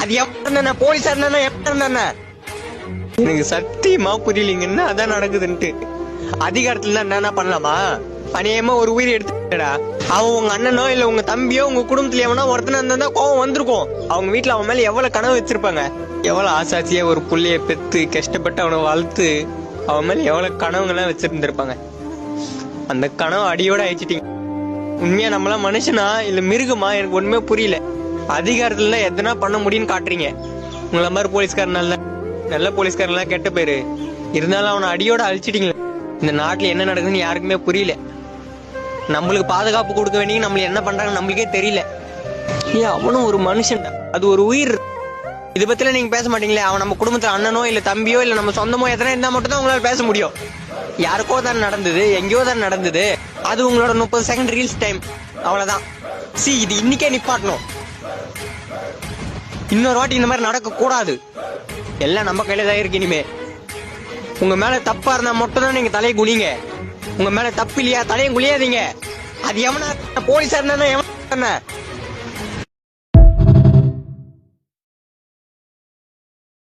அது எப்படி போலீஸா இருந்தா எவன் எனக்கு சத்தியமா புரியலீங்கன்னா அதான் நடக்குதுன்ட்டு. அதிகாரத்துல தான் என்னென்ன பண்ணலாமா? பணியமா ஒரு உயிரை எடுத்துடா அவன் உங்க அண்ணனோ இல்ல உங்க தம்பியோ உங்க குடும்பத்துல எவனோ ஒருத்தனா இருந்தா கோவம் வந்திருக்கும். அவங்க வீட்டுல அவன் மேல எவ்வளவு கனவு வச்சிருப்பாங்க? எவ்வளவு ஆசாசியா ஒரு புள்ளைய பெத்து கஷ்டப்பட்டு அவனை வளர்த்து அவன் மேல எவ்வளவு கனவுங்கெல்லாம் வச்சிருந்திருப்பாங்க. அந்த கனவு அடியோட அழிச்சிட்டீங்க உண்மையா நம்மளாம் மனுஷனா? இல்ல மிருகமா? எனக்கு ஒண்ணுமே புரியல. அதிகாரத்துல எதனா பண்ண முடியும்னு காட்டுறீங்க. உங்களை மாதிரி போலீஸ்காரன் நல்ல நல்ல போலீஸ்காரன்லாம் கெட்ட பேரு. இருந்தாலும் அவனை அடியோட அழிச்சிட்டீங்களே. இந்த நாட்டுல என்ன நடக்குதுன்னு யாருக்குமே புரியல. நம்மளுக்கு பாதுகாப்பு கொடுக்க வேண்டிய நம்மள என்ன பண்றாங்க நம்மளுக்கே தெரியல. ஏ அவனும் ஒரு மனுஷன் அது ஒரு உயிர். இது பத்தில நீங்க பேச மாட்டீங்களே. அவன் நம்ம குடும்பத்துல அண்ணனோ இல்ல தம்பியோ இல்ல நம்ம சொந்தமோ எத்தனை இருந்தா மட்டும் தான் உங்களால பேச முடியும். யாருக்கோ தான் நடந்தது எங்கேயோ தான் நடந்தது. அது உங்களோட முப்பது செகண்ட் ரீல்ஸ் டைம் அவ்வளவுதான். சி இது இன்னைக்கே நிப்பாட்டணும். இன்னொரு வாட்டி இந்த மாதிரி நடக்க கூடாது எல்லாம் நம்ம கையில தான் இருக்கு இனிமே. உங்க மேல தப்பா இருந்தா மட்டும் தான் நீங்க தலையை குனிங்க. உங்க மேல தப்பு இல்லையா தலையும் குளியாதீங்க அது எவனா போலீஸா இருந்தா எவனா